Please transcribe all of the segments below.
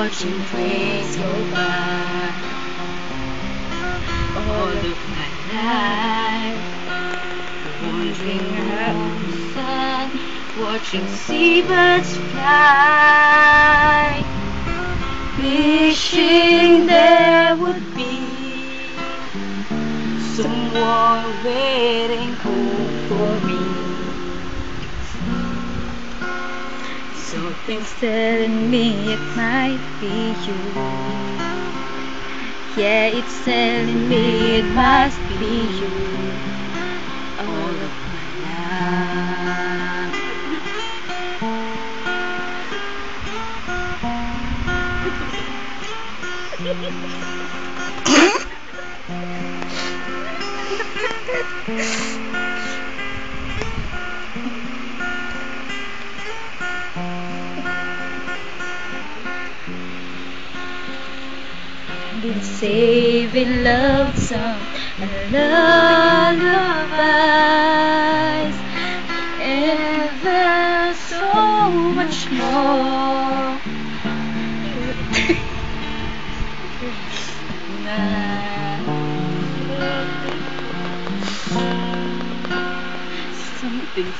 watching trains go by. Oh, All of my life, wandering around the sun, watching seabirds fly, wishing there would be someone waiting home for me. Something's telling me it might be you. Yeah, it's telling me it must be you. All of my life. Been saving love song and lullabies ever so much more. Something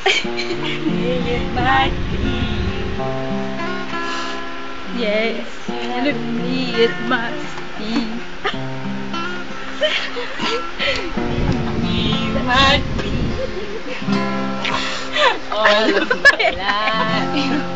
it might be. Yes, telling me it must be. it might be. All of my life.